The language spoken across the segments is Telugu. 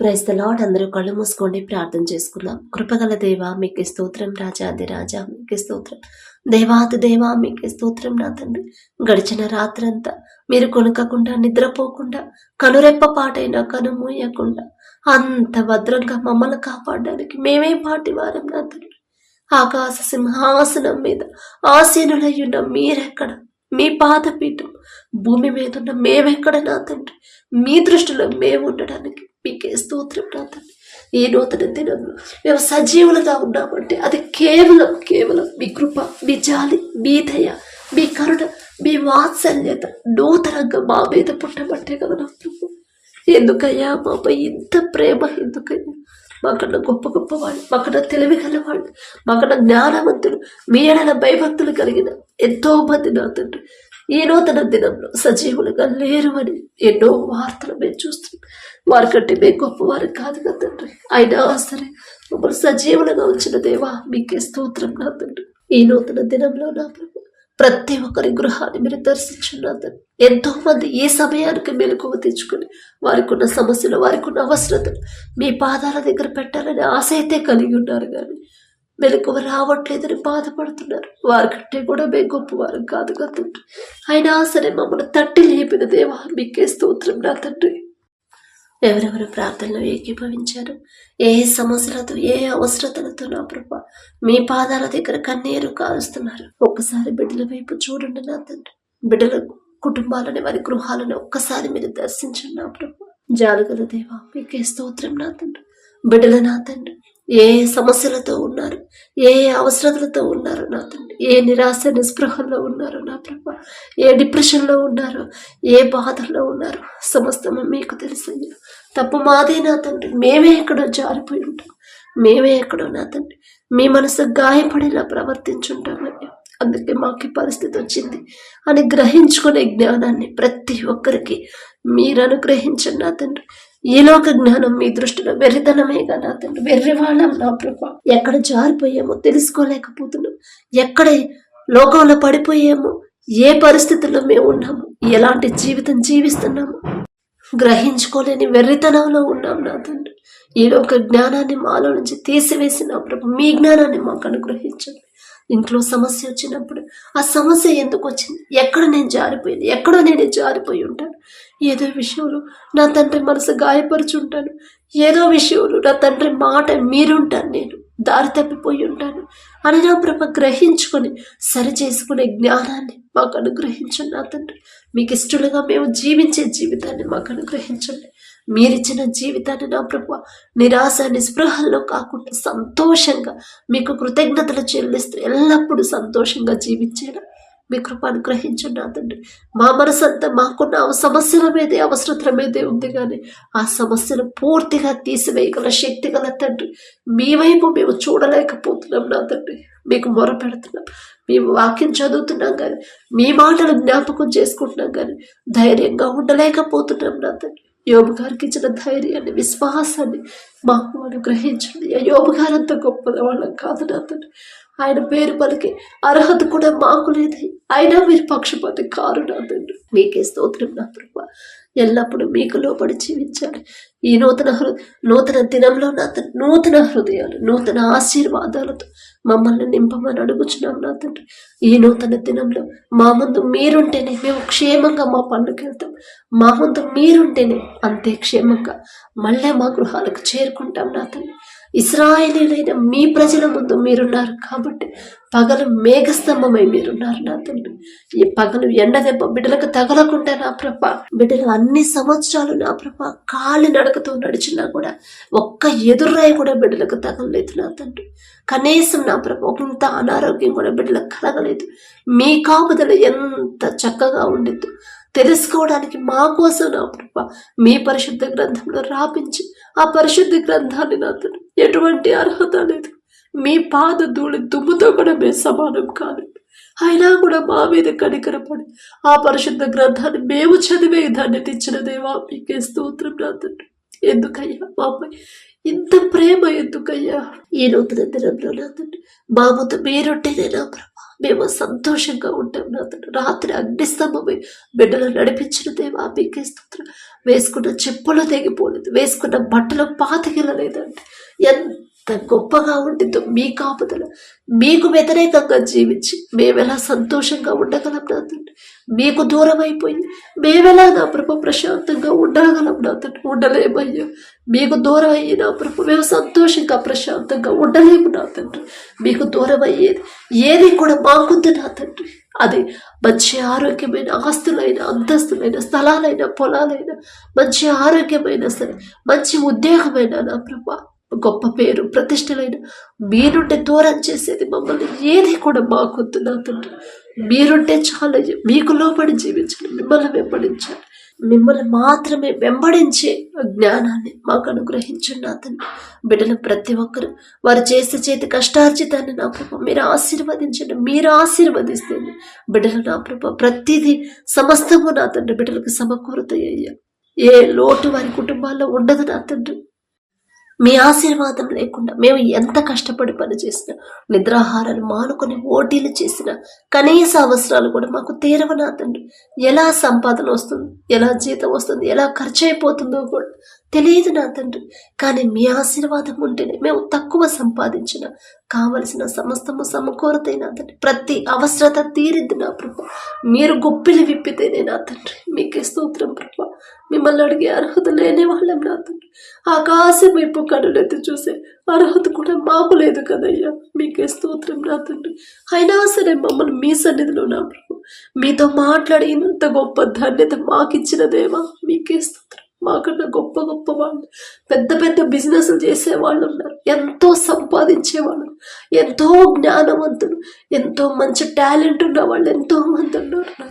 ప్రైజ్ ద అందరూ కళ్ళు మూసుకోండి. ప్రార్థన చేసుకుందాం. కృపగల దేవ మీకు స్తోత్రం రాజాది రాజా మీకు స్తోత్రం. దేవాది దేవా మీకు స్తోత్రం నా తండ్రి. గడిచిన రాత్రంతా మీరు కొనుకకుండా నిద్రపోకుండా కనురెప్ప పాటైనా కనుమూయకుండా అంత భద్రంగా మమ్మల్ని కాపాడడానికి మేమే పాటి వారం నా తండ్రి. ఆకాశ సింహాసనం మీద ఆసీనులయ్యున్న మీరెక్కడ? మీ పాదపీఠం భూమి మీద ఉన్న మేమెక్కడ నా తండ్రి? మీ దృష్టిలో మేము ఉండడానికి మీకే స్తోత్రం నా తండ్రి ఈ నూతన దినంలో మేము సజీవులుగా ఉన్నామంటే అది కేవలం కేవలం మీ కృప మీ జాలి మీ దయ మీ కరుణ మీ వాత్సల్యత నూతనంగా మా మీద పుట్టబట్టే కదా నా ప్రభు. ఎందుకయ్యా? మాపై ఇంత ప్రేమ ఎందుకయ్యా? మాకన్నా గొప్ప గొప్ప వాళ్ళు మాకన్నా తెలివి గలవాళ్ళు మాకన్నా జ్ఞానవంతులు మీ ఎడల భయభక్తులు కలిగిన ఎంతో మంది నా తండ్రి. ఈ నూతన దినంలో సజీవులుగా లేరు అని ఎన్నో వార్తలు మేము చూస్తున్నాం. వారికంటే మేము గొప్పవారు కాదు కదా తండ్రి. అయినా సరే మమ్మల్ని సజీవులుగా ఉంచిన దేవా మీకే స్తోత్రం నా తండ్రి. ఈ నూతన దినంలో నా ప్రభు ప్రతి ఒక్కరి గృహాన్ని మీరు దర్శించున్నారు ఎంతో మంది ఏ సమయానికి మెలకువ తెచ్చుకుని వారికి ఉన్న సమస్యలు వారికి ఉన్న అవసరతలు మీ పాదాల దగ్గర పెట్టాలని ఆశ అయితే కలిగి ఉన్నారు కానీ మెలకువ రావట్లేదని బాధపడుతున్నారు. వారికంటే కూడా మేము గొప్పవారం కాదు కదా తండ్రి. అయినా సరే మమ్మల్ని తట్టి లేపిన దేవా మీకే స్తోత్రం నా తండ్రి. ఎవరెవరు ప్రార్థనలో ఏకీభవించారు? ఏ సమస్యలతో ఏ అవసరతలతో నా ప్రభ మీ పాదాల దగ్గర కన్నీరు కాలుస్తున్నారు ఒక్కసారి బిడ్డల వైపు చూడండి నా తండ్రి. బిడ్డల కుటుంబాలని వారి గృహాలను ఒక్కసారి మీరు దర్శించండి నా ప్రభ. జాలుగల దేవా మీకే స్తోత్రం నా తండ్రి. బిడ్డల నా తండ్రి ఏ సమస్యలతో ఉన్నారు? ఏ అవసరతలతో ఉన్నారు నా తండ్రి? ఏ నిరాశ నిస్పృహల్లో ఉన్నారు నా ప్రభా? ఏ డిప్రెషన్లో ఉన్నారు? ఏ బాధల్లో ఉన్నారు? సమస్తము మీకు తెలుసయ్యా. తప్పు మాదే నా తండ్రి. మేమే ఎక్కడో జారిపోయి ఉంటాం. మేమే ఎక్కడో నా తండ్రి. మీ మనసు గాయపడేలా ప్రవర్తించుంటామయ్యా అందుకే మాకు పరిస్థితి వచ్చింది. అని గ్రహించుకునే జ్ఞానాన్ని ప్రతి ఒక్కరికి మీరు అనుగ్రహించండి నా తండ్రి. ఈ లోక జ్ఞానం మీ దృష్టిలో వెర్రితనమే నా తండ్రి. వెర్రివాళ్ళం నా ప్రభ. ఎక్కడ జారిపోయామో తెలుసుకోలేకపోతున్నాం. ఎక్కడ లోకంలో పడిపోయామో ఏ పరిస్థితుల్లో మేము ఉన్నాము ఎలాంటి జీవితం జీవిస్తున్నాము గ్రహించుకోలేని వెర్రితనంలో ఉన్నాం నా తండ్రి. ఈ లోక జ్ఞానాన్ని మాలో నుంచి తీసివేసిన ప్రభు మీ జ్ఞానాన్ని మాకు అనుగ్రహించండి. ఇంట్లో సమస్య వచ్చినప్పుడు ఆ సమస్య ఎందుకు వచ్చింది? ఎక్కడ నేను జారిపోయింది? ఎక్కడో నేను జారిపోయి ఉంటాను? ఏదో విషయంలో నా తండ్రి మనసు గాయపరుచుంటాను. ఏదో విషయంలో నా తండ్రి మాట మీరుంటాను నేను. దారి తప్పిపోయి ఉంటాను. అని నా ప్రభ గ్రహించుకొని సరిచేసుకునే జ్ఞానాన్ని మాకు అనుగ్రహించండి నా తండ్రి. మీకు ఇష్టలుగా మేము జీవించే జీవితాన్ని మాకు అనుగ్రహించండి. మీరిచ్చిన జీవితాన్ని నా ప్రభు నిరాశ నిస్పృహల్లో కాకుండా సంతోషంగా మీకు కృతజ్ఞతలు చెల్లిస్తూ ఎల్లప్పుడూ సంతోషంగా జీవించేలా మీ కృప అనుగ్రహించండి నా తండ్రి మా మనసు అంతా మాకున్న సమస్యల మీదే అవసరతల మీదే ఉంది కానీ ఆ సమస్యను పూర్తిగా తీసివేయగల శక్తి గల తండ్రి. మీ వైపు మేము చూడలేకపోతున్నాం నా తండ్రి మీకు మొర పెడుతున్నాం. మేము వాక్యం చదువుతున్నాం కానీ మీ మాటలు జ్ఞాపకం చేసుకుంటున్నాం కానీ ధైర్యంగా ఉండలేకపోతున్నాం నా తండ్రి యోబు గారికి ఇచ్చిన ధైర్యాన్ని విశ్వాసాన్ని మాకు అనుగ్రహించండి. ఆ యోబు గారు అంత గొప్పది వాళ్ళం కాదు నా తండ్రి ఆయన పేరు పలికి అర్హత కూడా మాకు లేదు. అయినా మీరు పక్షపాతి కారు నా తండ్రి మీకే స్తోత్రం నా ప్రభు. ఎల్లప్పుడూ మీకు లోపడి జీవించాలి. ఈ నూతన హృ నూతన దినంలో నా తండ్రి నూతన హృదయాలు నూతన ఆశీర్వాదాలతో మమ్మల్ని నింపమని అడుగుచున్నాం నా తండ్రి. ఈ నూతన దినంలో మా ముందు మీరుంటేనే మేము క్షేమంగా మా పనులకు వెళ్తాం. మా ముందు మీరుంటేనే అంతే క్షేమంగా మళ్ళీ మా గృహాలకు చేరుకుంటాం నా తండ్రి. ఇస్రాయేలీలైన మీ ప్రజల ముందు మీరున్నారు కాబట్టి పగలు మేఘస్తంభమై మీరున్నారు నా తండ్రి. ఈ పగలు ఎండ దెబ్బ బిడ్డలకు తగలకుండా నా ప్రభ. బిడ్డలు అన్ని సంవత్సరాలు నా ప్రభ కాలి నడకతో నడిచినా కూడా ఒక్క ఎదురాయి కూడా బిడ్డలకు తగలలేదు నా తండ్రి. కనీసం నా ప్రభ ఇంత అనారోగ్యం కూడా బిడ్డలకు కలగలేదు. మీ కాపుదల ఎంత చక్కగా ఉండిద్దు తెలుసుకోవడానికి మా కోసం నా ప్రభ మీ పరిశుద్ధ గ్రంథంలో రాపించి ఆ పరిశుద్ధ గ్రంథాన్ని నా ఎటువంటి అర్హత లేదు. మీ పాద ధూళి దుమ్ముతో కూడా మేము సమానం కాదు. అయినా కూడా మా మీద కనికరపడి ఆ పరిశుద్ధ గ్రంథాన్ని మేము చదివే దాన్ని తెచ్చిన దేవా మీకే స్తోత్రం నా తండ్రి ఎందుకయ్యా మాపై ఇంత ప్రేమ ఎందుకయ్యా? ఈ నూతన దినంలో నా తండ్రి మా ముందు మీరుంటేనే నా ప్రభు. మేము సంతోషంగా ఉంటాం నా తండ్రి రాత్రి అగ్నిస్తంభమై బిడ్డలు నడిపించిన దేవా మీకే స్తోత్రం. వేసుకున్న చెప్పులు తెగిపోలేదు. వేసుకున్న బట్టలు పాతగిలలేదండి ఎంత గొప్పగా ఉండిందో మీ కాపుదల మీకు వ్యతిరేకంగా జీవించి మేమెలా సంతోషంగా ఉండగలం నా తండ్రి? మీకు దూరం అయిపోయింది మేమెలా నా ప్రభు ప్రశాంతంగా ఉండగలం నా తండ్రి? ఉండలేమయ్యా. మీకు దూరం అయ్యి నా ప్రభు మేము సంతోషంగా ప్రశాంతంగా ఉండలేము నా తండ్రి. మీకు దూరం అయ్యేది ఏది కూడా మాకుంది నా తండ్రి. అది మంచి ఆరోగ్యమైన ఆస్తులైన అంతస్తులైన స్థలాలైన పొలాలైన మంచి ఆరోగ్యమైన సరే మంచి ఉద్యోగమైన నా ప్రభా. గొప్ప పేరు ప్రతిష్టలైన మీ నుండి దూరం చేసేది మమ్మల్ని ఏది కూడా మాకొద్దు నా తండ్రి మీరుంటే చాలా మీకు లోబడి జీవించండి మిమ్మల్ని వెంబడించాలి మిమ్మల్ని మాత్రమే వెంబడించే జ్ఞానాన్ని మాకు అనుగ్రహించండి నా తండ్రి బిడ్డలు ప్రతి ఒక్కరు వారు చేసే చేతి కష్టార్జితాన్ని నా ప్రభ మీరు ఆశీర్వదించండి మీరు ఆశీర్వదిస్తే బిడ్డలు నా ప్రభ ప్రతిదీ సమస్తము నా తండ్రి బిడ్డలకు సమకూరత అయ్యా. ఏ లోటు వారి కుటుంబాల్లో ఉండదు నా తండ్రి మీ ఆశీర్వాదం లేకుండా మేము ఎంత కష్టపడి పని చేసినా నిద్రాహారాలు మానుకొని ఓటీలు చేసినా కనీస అవసరాలు కూడా మాకు తీరవ తండ్రి? ఎలా సంపాదన వస్తుంది? ఎలా జీతం వస్తుంది? ఎలా ఖర్చు అయిపోతుందో కూడా తెలియదు నా తండ్రి కానీ మీ ఆశీర్వాదం ఉంటేనే మేము తక్కువ సంపాదించిన కావలసిన సమస్తము సమకూరతైన తండ్రి. ప్రతి అవసరత తీరిద్ది నా ప్రభు. మీరు గొప్పిలు విప్పితేనే నా తండ్రి. మీకే స్తోత్రం ప్రభు. మిమ్మల్ని అడిగే అర్హత లేని వాళ్ళం నా తండ్రి. ఆకాశం వైపు కనులెత్తి చూసే అర్హత కూడా మాకు లేదు కదయ్యా. మీకే స్తోత్రం నా తండ్రి. అయినా సరే మమ్మల్ని మీ సన్నిధిలో నా ప్రభు. మీతో మాట్లాడినంత గొప్ప ధన్యత మాకిచ్చిన దేవా. మీకే స్తోత్రం. మాకన్నా గొప్ప గొప్ప వాళ్ళు పెద్ద పెద్ద బిజినెస్లు చేసే వాళ్ళు ఉన్నారు. ఎంతో సంపాదించే వాళ్ళు ఎంతో జ్ఞానవంతులు ఎంతో మంచి టాలెంట్ ఉన్న వాళ్ళు ఎంతో మంది ఉన్నారు నా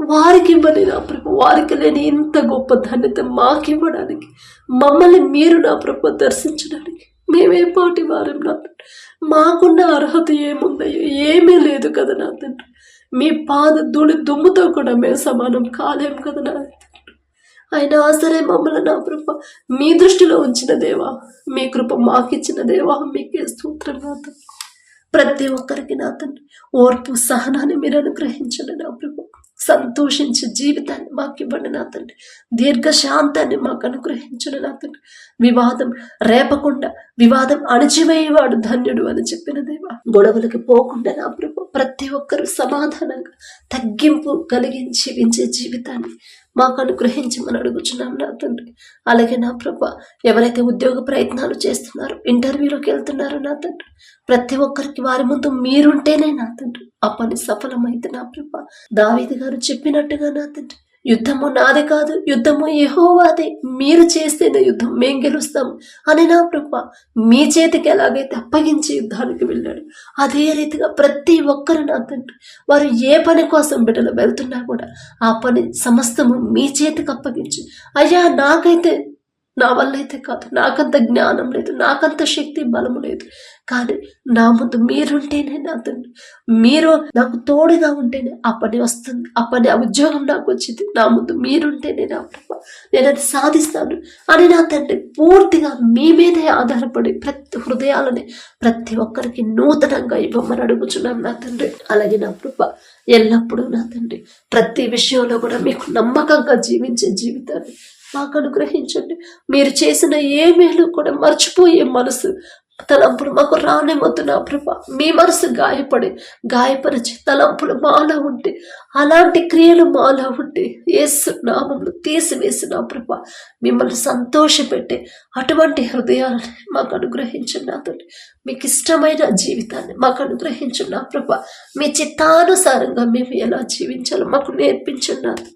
వారికి ఇవ్వని నా ప్రభు వారికి లేని ఇంత గొప్ప ధన్యత మాకివ్వడానికి మమ్మల్ని మీరు నా ప్రభు దర్శించడానికి మేమే పాటి వారం నా తండ్రి. మాకున్న అర్హత ఏముందయ్యో? ఏమీ లేదు కదా నా తండ్రి. మీ పాద ధూళి దుమ్ముతో కూడా మేము సమానం కాలేం కదా నా తండ్రి. అయినా సరే మమ్మల్ని నా కృప మీ దృష్టిలో ఉంచిన దేవా. మీ కృప మాకిచ్చిన దేవా. మీకే స్తోత్రం నా ప్రతి ఒక్కరికి నా తండ్రి. ఓర్పు సహనాన్ని మీరు అనుగ్రహించండి నా ప్రభు. సంతోషించే జీవితాన్ని మాకు ఇవ్వండి నా తండ్రి. దీర్ఘశాంతాన్ని మాకు అనుగ్రహించండి నా తండ్రి. వివాదం రేపకుండా వివాదం అణచివేయవాడు ధన్యుడు అని చెప్పిన దేవా. గొడవలకి పోకుండా నా ప్రభు ప్రతి ఒక్కరూ సమాధానంగా తగ్గింపు కలిగించి జీవించే జీవితాన్ని మాకు అనుగ్రహించమని అడుగుచున్నాం నా తండ్రి. అలాగే నా ప్రభ ఎవరైతే ఉద్యోగ ప్రయత్నాలు చేస్తున్నారో ఇంటర్వ్యూలోకి వెళ్తున్నారో నా తండ్రి ప్రతి ఒక్కరికి వారి ముందు మీరుంటేనే నా తండ్రి. ఆ పని సఫలమైతే నా ప్రభ. దావీది గారు చెప్పినట్టుగా నా తండ్రి యుద్ధము నాది కాదు యుద్ధము యెహోవాదే. మీరు చేస్తేనే యుద్ధం మేం గెలుస్తాం అని నా ప్రభ మీ చేతికి ఎలాగైతే అప్పగించి యుద్ధానికి వెళ్ళాడు. అదే రీతిగా ప్రతి ఒక్కరు నా తండ్రి. వారు ఏ పని కోసం బిడ్డలు వెళ్తున్నా కూడా ఆ పని సమస్తము మీ చేతికి అప్పగించి. అయ్యా నాకైతే నా వల్ల అయితే కాదు నాకంత జ్ఞానం లేదు నాకంత శక్తి బలము లేదు. కానీ నా ముందు మీరుంటేనే నా తండ్రి మీరు నాకు తోడుగా ఉంటేనే ఆ పని వస్తుంది ఆ పని ఆ ఉద్యోగం నాకు వచ్చింది. నా ముందు మీరుంటేనే నా ప్రభ. నేను అది సాధిస్తాను అని నా తండ్రి పూర్తిగా మీ మీదే ఆధారపడి ప్రతి హృదయాలని ప్రతి ఒక్కరికి నూతనంగా ఇవ్వమని అడుగుచున్నాను నా తండ్రి. అలాగే నా ప్రభ ఎల్లప్పుడూ నా తండ్రి. ప్రతి విషయంలో కూడా మీకు నమ్మకంగా జీవించే జీవితాన్ని మాకు అనుగ్రహించండి. మీరు చేసిన ఏ మేలు కూడా మర్చిపోయే మనసు తలంపులు మాకు రానివ్వద్దు నా ప్రభ. మీ మనసు గాయపడి గాయపరిచి తలంపులు మాలో ఉంటే అలాంటి క్రియలు మాలో ఉంటే ఏసు నామములు తీసివేసి నా ప్రభ మిమ్మల్ని సంతోషపెట్టే అటువంటి హృదయాలని మాకు అనుగ్రహించండి నా మీకు ఇష్టమైన జీవితాన్ని మాకు అనుగ్రహించండి నా ప్రభ. మీ చిత్తానుసారంగా మేము ఎలా జీవించాలో మాకు నేర్పించండి నాతో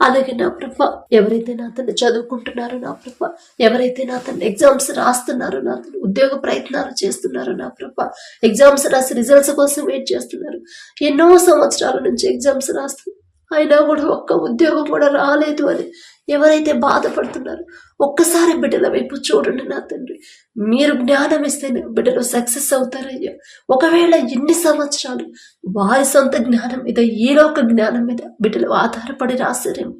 అలాగే నా ప్రభ ఎవరైతే నా తను చదువుకుంటున్నారో నా ప్రభ ఎవరైతే నా తను ఎగ్జామ్స్ రాస్తున్నారో నా తను ఉద్యోగ ప్రయత్నాలు చేస్తున్నారో నా ప్రభ ఎగ్జామ్స్ రాసి రిజల్ట్స్ కోసం వెయిట్ చేస్తున్నారు. ఎన్నో సంవత్సరాల నుంచి ఎగ్జామ్స్ రాస్తున్నారు. అయినా కూడా ఒక్క ఉద్యోగం కూడా రాలేదు అని ఎవరైతే బాధపడుతున్నారో ఒక్కసారి బిడ్డల వైపు చూడండి నా తండ్రి. మీరు జ్ఞానం ఇస్తేనే బిడ్డలు సక్సెస్ అవుతారయ్యా. ఒకవేళ ఎన్ని సంవత్సరాలు వారి సొంత జ్ఞానం మీద ఈలోక జ్ఞానం మీద బిడ్డలు ఆధారపడి రాశారేమో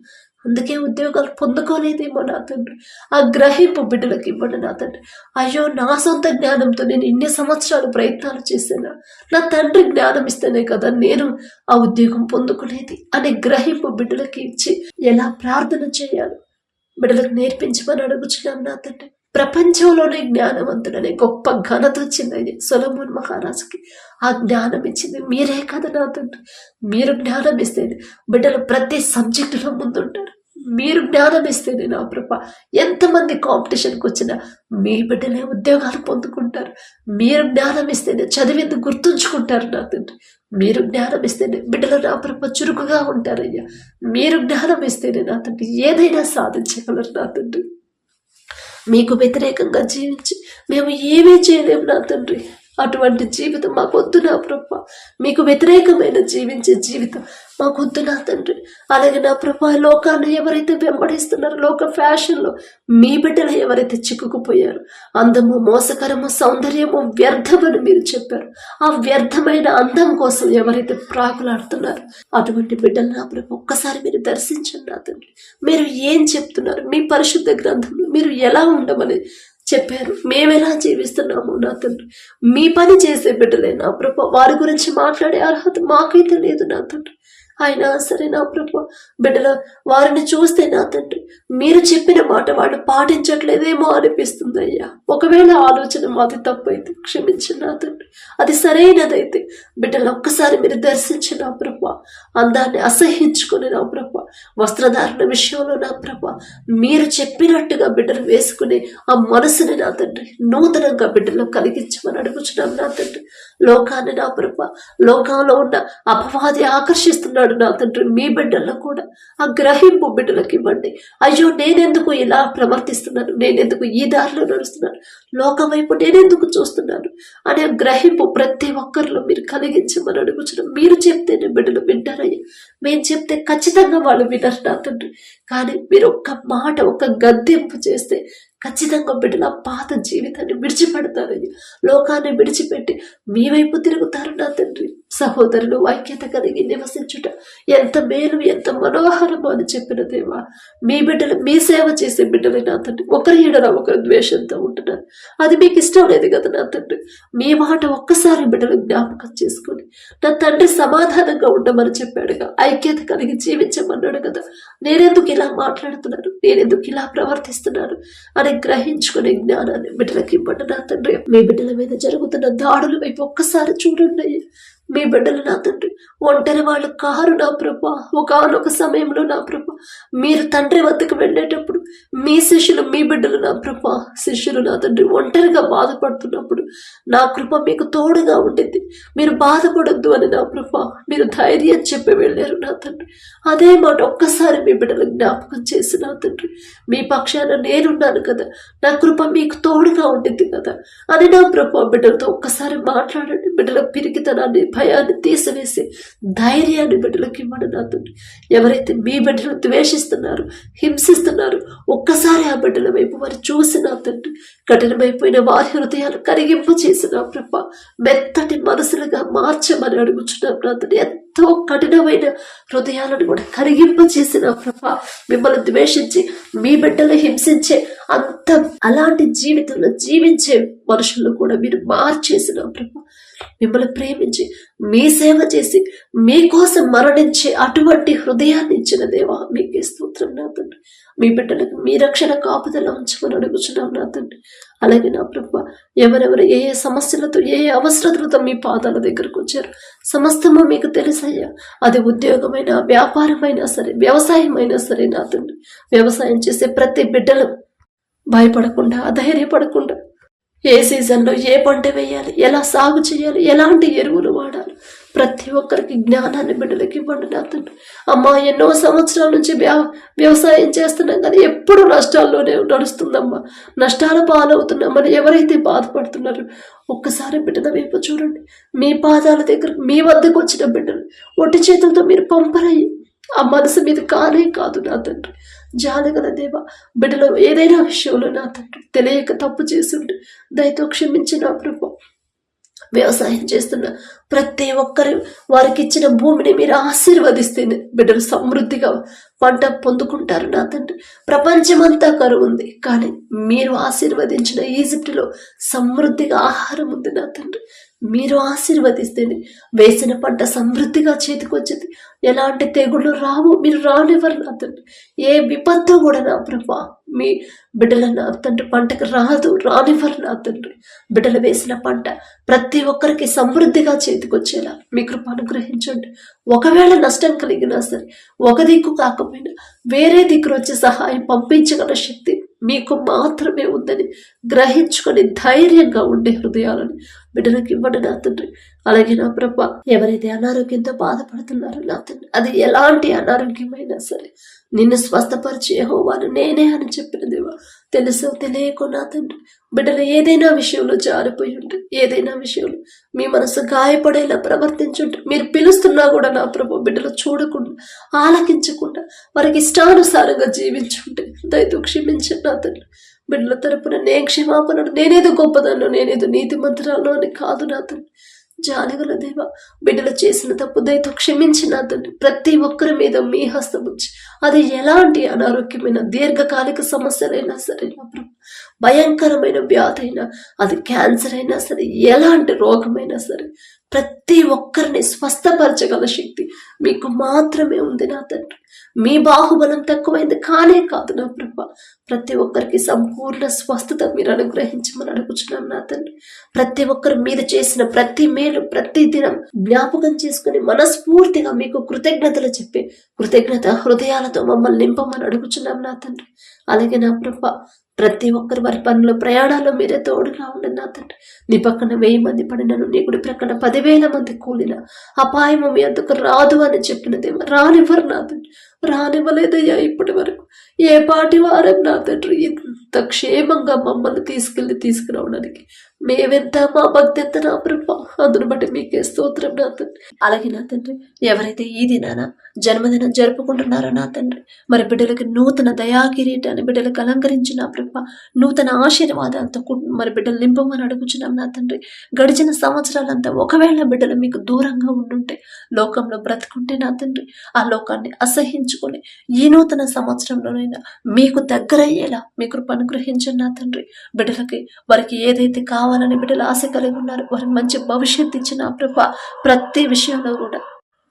అందుకే ఉద్యోగాలు పొందుకోలేదేమో నా తండ్రి. ఆ గ్రహింపు బిడ్డలకు ఇవ్వండి నా తండ్రి. అయ్యో నా సొంత జ్ఞానంతో నేను ఇన్ని సంవత్సరాలు ప్రయత్నాలు చేశాను? నా తండ్రి జ్ఞానం ఇస్తేనే కదా నేను ఆ ఉద్యోగం పొందుకునేది అనే గ్రహింపు బిడ్డలకి ఇచ్చి ఎలా ప్రార్థన చేయాలి? బిడ్డలకు నేర్పించమని అడుగుచున్నాను నా తండ్రి. ప్రపంచంలోనే జ్ఞానవంతుడనే గొప్ప ఘనత వచ్చింది సొలమోన్ మహారాజుకి ఆ జ్ఞానం ఇచ్చింది. మీరే కదా నా తండ్రి మీరు జ్ఞానం ఇస్తేనే బిడ్డలు ప్రతి సబ్జెక్టులో ముందుంటారు. మీరు జ్ఞానం ఇస్తేనే నా ప్రభ ఎంతమంది కాంపిటీషన్కి వచ్చినా మీ బిడ్డలే ఉద్యోగాలు పొందుకుంటారు. మీరు జ్ఞానం ఇస్తేనే చదివింది గుర్తుంచుకుంటారు నా తండ్రి. మీరు జ్ఞానం ఇస్తేనే బిడ్డలు నా ప్రభ చురుకుగా ఉంటారయ్యా. మీరు జ్ఞానం ఇస్తేనే నా తండ్రి ఏదైనా సాధించగలరు నా తండ్రి. మీకు వ్యతిరేకంగా జీవించి మేము ఏమీ చేయలేము నా తండ్రి. అటువంటి జీవితం మాకు వద్దు నా ప్రభ. మీకు వ్యతిరేకమైన జీవించే జీవితం మాకు వద్దు నా తండ్రి. అలాగే నా ప్రభ లోకాన్ని ఎవరైతే వెంబడిస్తున్నారో లోక ఫ్యాషన్లో మీ బిడ్డలు ఎవరైతే చిక్కుకుపోయారు అందము మోసకరము సౌందర్యము వ్యర్థమని మీరు చెప్పారు. ఆ వ్యర్థమైన అందం కోసం ఎవరైతే ప్రాకులాడుతున్నారు అటువంటి బిడ్డలు నా ప్రభు ఒక్కసారి మీరు దర్శించండి నా తండ్రి. మీరు ఏం చెప్తున్నారు? మీ పరిశుద్ధ గ్రంథంలో మీరు ఎలా ఉండమని చెప్పారు. మేము ఎలా జీవిస్తున్నాము నా తండ్రి. మీ పని చేసే బిడ్డలే నా ప్రభు. వారి గురించి మాట్లాడే అర్హత మాకైతే లేదు నా తండ్రి. అయినా సరే నా ప్రభు బిడ్డల వారిని చూస్తే నా తండ్రి. మీరు చెప్పిన మాట వాళ్ళు పాటించట్లేదేమో అనిపిస్తుంది అయ్యా ఒకవేళ ఆలోచన మాది తప్పైతే క్షమించిన నా తండ్రి. అది సరైనదైతే. బిడ్డలు ఒక్కసారి మీరు దర్శించిన నా ప్రభు. అందాన్ని అసహించుకుని నా ప్రభు. వస్త్రధారణ విషయంలో నా ప్రభ మీరు చెప్పినట్టుగా బిడ్డలు వేసుకుని ఆ మనసుని నా తండ్రి నూతనంగా బిడ్డలో కలిగించమని అడుగుచున్నాం నా తండ్రి. లోకాన్ని నా ప్రభ లోకంలో ఉన్న అపవాది ఆకర్షిస్తున్నాడు నా తండ్రి. మీ బిడ్డల్లో కూడా ఆ గ్రహింపు బిడ్డలకు ఇవ్వండి. అయ్యో నేనెందుకు ఇలా ప్రవర్తిస్తున్నాను? నేనెందుకు ఈ దారిలో నడుస్తున్నాను? లోకం వైపు నేనెందుకు చూస్తున్నాను? అనే గ్రహింపు ప్రతి ఒక్కరిలో మీరు కలిగించమని అడుగుచడం మీరు చెప్తేనే బిడ్డలు వింటారయ్యా. మేము చెప్తే ఖచ్చితంగా వాళ్ళు వినరు నా తండ్రి కానీ మీరు ఒక్క మాట ఒక గద్దెంపు చేస్తే ఖచ్చితంగా బిడ్డల పాత జీవితాన్ని విడిచిపెడతారని లోకాన్ని విడిచిపెట్టి మీ వైపు తిరుగుతారు నా తండ్రి. సహోదరులు ఐక్యత కలిగి నివసించుట ఎంత మేలు ఎంత మనోహరమో అని చెప్పిన దేవా. మీ బిడ్డలు మీ సేవ చేసే బిడ్డలు నా తండ్రి. ఒకరి ఎడల ఒకరి ద్వేషంతో ఉంటున్నారు. అది మీకు ఇష్టం లేదు కదా నా తండ్రి. మీ మాట ఒక్కసారి బిడ్డలు జ్ఞాపకం చేసుకొని నా తండ్రి సమాధానంగా ఉండమని చెప్పాడుగా ఐక్యత కలిగి జీవించమన్నాడు కదా. నేనెందుకు ఇలా మాట్లాడుతున్నాను నేనెందుకు ఇలా ప్రవర్తిస్తున్నాను అని గ్రహించుకునే జ్ఞానాన్ని బిడ్డలకి ఇవ్వండి నా తండ్రి. మీ బిడ్డల మీద జరుగుతున్న దాడుల వైపు ఒక్కసారి చూడండి మీ బిడ్డలు నా తండ్రి. ఒంటరి వాళ్ళు కారు నా ప్రభ. ఒకనొక సమయంలో నా ప్రభ. మీరు తండ్రి వద్దకు వెళ్ళేటప్పుడు మీ శిష్యులు మీ బిడ్డలు నా ప్రభ. శిష్యులు నా తండ్రి ఒంటరిగా బాధపడుతున్నప్పుడు నా కృప మీకు తోడుగా ఉండింది. మీరు బాధపడొద్దు అని నా ప్రభ. మీరు ధైర్యం చెప్పి వెళ్ళారు నా తండ్రి. అదే మాట ఒక్కసారి మీ బిడ్డలు జ్ఞాపకం చేసి నా తండ్రి. మీ పక్షాన నేనున్నాను కదా. నా కృప మీకు తోడుగా ఉండింది కదా. అని నా ప్రభ బిడ్డలతో ఒక్కసారి మాట్లాడండి. బిడ్డల పిరికితనాన్ని భయాన్ని తీసివేసి ధైర్యాన్ని బిడ్డలకి ఇవ్వండి నా తండ్రి. ఎవరైతే మీ బిడ్డలు ద్వేషిస్తున్నారు హింసిస్తున్నారు ఒక్కసారి ఆ బిడ్డల వైపు వారు చూసి నా తండ్రి కఠినమైపోయిన వారి హృదయాలు కరిగింపు చేసిన ప్రభ. మెత్తటి మనసులుగా మార్చమని అడుగుచున్నాం నా తండ్రి. ఎంతో కఠినమైన హృదయాలను కూడా కరిగింపు చేసిన ప్రభ. మిమ్మల్ని ద్వేషించి మీ బిడ్డలు హింసించే అంత అలాంటి జీవితంలో జీవించే మనుషులను కూడా మీరు మార్చేసిన ప్రభ. మిమ్మల్ని ప్రేమించి మీ సేవ చేసి మీకోసం మరణించే అటువంటి హృదయాన్ని ఇచ్చిన దేవా మీకే స్తోత్రం నా తండ్రి. మీ బిడ్డలకు మీ రక్షణ కాపుదల ఉంచమని అడుగుచున్నాం నా తండ్రి. అలాగే నా ప్రభ ఎవరెవరు ఏ ఏ సమస్యలతో ఏ ఏ అవసరతలతో మీ పాదాల దగ్గరకు వచ్చారు సమస్తము మీకు తెలుసయ్యా. అది ఉద్యోగమైనా వ్యాపారమైనా సరే వ్యవసాయమైనా సరే నా తండ్రి. వ్యవసాయం చేసే ప్రతి బిడ్డలు భయపడకుండా ధైర్యపడకుండా ఏ సీజన్లో ఏ పంట వేయాలి? ఎలా సాగు చేయాలి? ఎలాంటి ఎరువులు వాడాలి? ప్రతి ఒక్కరికి జ్ఞానాన్ని బిడ్డలకి ఇవ్వండి నా తండ్రి అమ్మా ఎన్నో సంవత్సరాల నుంచి వ్యవసాయం చేస్తున్నాం కానీ ఎప్పుడు నష్టాల్లోనే నడుస్తుందమ్మా. నష్టాల పాలవుతున్నామని ఎవరైతే బాధపడుతున్నారో ఒక్కసారి బిడ్డల వైపు చూడండి. మీ పాదాల దగ్గర మీ వద్దకు వచ్చిన బిడ్డలు ఒట్టి చేతులతో మీరు పంపరయ్యి. ఆ మనసు మీద కానే కాదు నా తండ్రి జాలగల దేవ బిడ్డలో ఏదైనా విషయంలో నా తండ్రి తెలియక తప్పు చేసుంటే దయతో క్షమించి నా ప్రభు. వ్యవసాయం చేస్తున్న ప్రతి ఒక్కరి వారికి ఇచ్చిన భూమిని మీరు ఆశీర్వదిస్తే బిడ్డలు సమృద్ధిగా పంట పొందుకుంటారు నా తండ్రి. ప్రపంచమంతా కరువు ఉంది కానీ మీరు ఆశీర్వదించిన ఈజిప్టులో సమృద్ధిగా ఆహారం ఉంది నా తండ్రి. మీరు ఆశీర్వదిస్తేనే వేసిన పంట సమృద్ధిగా చేతికొచ్చింది ఎలాంటి తెగుళ్ళు రావు మీరు రానివ్వరు నా తండ్రి. ఏ విపత్తు కూడా నా ప్రభా మీ బిడ్డల నా తండ్రి పంటకు రాదు రానివ్వరు నా తండ్రి. బిడ్డలు వేసిన పంట ప్రతి ఒక్కరికి సమృద్ధిగా చేతికొచ్చేలా మీ కృప అనుగ్రహించండి. ఒకవేళ నష్టం కలిగినా సరే ఒక దిక్కు కాకపోయినా వేరే దిక్కును వచ్చి సహాయం పంపించగల శక్తి మీకు మాత్రమే ఉందని గ్రహించుకొని ధైర్యంగా ఉండే హృదయాలని బిడ్డలకు ఇవ్వండి నా తండ్రి. అలాగే నా ప్రభ ఎవరైతే అనారోగ్యంతో బాధపడుతున్నారో నా తండ్రి అది ఎలాంటి అనారోగ్యమైనా సరే నిన్ను స్వస్థపరిచే హోవాను నేనే అని చెప్పిన దేవా తెలుసో తెలియకో నా తండ్రి. బిడ్డలు ఏదైనా విషయంలో జారిపోయి ఉంటే ఏదైనా విషయంలో మీ మనసు గాయపడేలా ప్రవర్తించుంటే మీరు పిలుస్తున్నా కూడా నా ప్రభు బిడ్డలు చూడకుండా ఆలకించకుండా వారికి ఇష్టానుసారంగా జీవించుంటే దయతో క్షమించండి నా తండ్రి. బిడ్డల తరపున నే క్షమాపణను నేనేదో గొప్పదన్ను నేనేదో నీతి మంత్రాలను అని కాదు నా తండ్రి. జాలిగల దేవ బిడ్డలు చేసిన తప్పు దయతో క్షమించిన తండ్రి ప్రతి ఒక్కరి మీద మీ హస్తం ఉంచి అది ఎలాంటి అనారోగ్యమైన దీర్ఘకాలిక సమస్యలైనా సరే నా ప్రభు భయంకరమైన వ్యాధి అయినా అది క్యాన్సర్ అయినా సరే ఎలాంటి రోగమైనా సరే ప్రతి ఒక్కరిని స్వస్థపరచగల శక్తి మీకు మాత్రమే ఉంది నా తండ్రి. మీ బాహుబలం తక్కువైంది కానే కాదు నా ప్రభ. ప్రతి ఒక్కరికి సంపూర్ణ స్వస్థత మీరు అనుగ్రహించమని అడుగుచున్నాం నా తండ్రి. ప్రతి ఒక్కరు మీరు చేసిన ప్రతి మేలు ప్రతి దినం జ్ఞాపకం చేసుకుని మనస్ఫూర్తిగా మీకు కృతజ్ఞతలు చెప్పి కృతజ్ఞత హృదయాలతో మమ్మల్ని నింపమని అడుగుచున్నాం నా తండ్రి. అలాగే నా ప్రభ ప్రతి ఒక్కరు వారి పనులు ప్రయాణాల్లో మీరే తోడుగా ఉండండి నా తండ్రి నీ పక్కన వెయ్యి మంది పడినను నీ గుడి ప్రక్కన పదివేల మంది కూలిన అపాయము మీ అందుకు రాదు అని చెప్పినదేమో రానివ్వరు నా తండ్రి రానివ్వలేదయ్యా ఇప్పటి వరకు. ఏ పాటి వారం నా తండ్రి ఇంత క్షేమంగా మమ్మల్ని తీసుకెళ్ళి తీసుకురావడానికి మేవెంత మా భక్తి ఎంత నా ప్రభా. అందును బట్టి మీకే స్తోత్రం నా తండ్రి. అలాగే నా తండ్రి ఎవరైతే ఈ దినాన జన్మదినం జరుపుకుంటున్నారో నా తండ్రి మరి బిడ్డలకి నూతన దయా కిరీటాన్ని బిడ్డలకు అలంకరించిన నా ప్రభ నూతన ఆశీర్వాదాలతో మరి బిడ్డలు నింపమని అడుగుచున్నాం నా తండ్రి. గడిచిన సంవత్సరాలంతా ఒకవేళ బిడ్డలు మీకు దూరంగా ఉండుంటే లోకంలో బ్రతుకుంటే నా తండ్రి ఆ లోకాన్ని అసహించుకొని ఈ నూతన సంవత్సరంలోనైనా మీకు దగ్గరయ్యేలా మీ కృప అనుగ్రహించండి నా తండ్రి. బిడ్డలకి వారికి ఏదైతే కావాలి కావాలని బిడ్డలు ఆశ కలిగి ఉన్నారు. వారికి మంచి భవిష్యత్తు ఇచ్చిన ఆ ప్రభ ప్రతి విషయంలో కూడా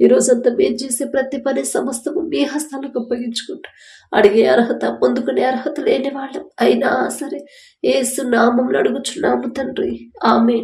ఈ రోజంతా మేము చేసే ప్రతి పని సమస్తము మీ హస్తాలకు అప్పగించుకుంటాం అడిగే అర్హత పొందుకునే అర్హత లేని వాళ్ళం. అయినా సరే ఏసు నామంలో అడుగుచున్నాము తండ్రి. ఆమె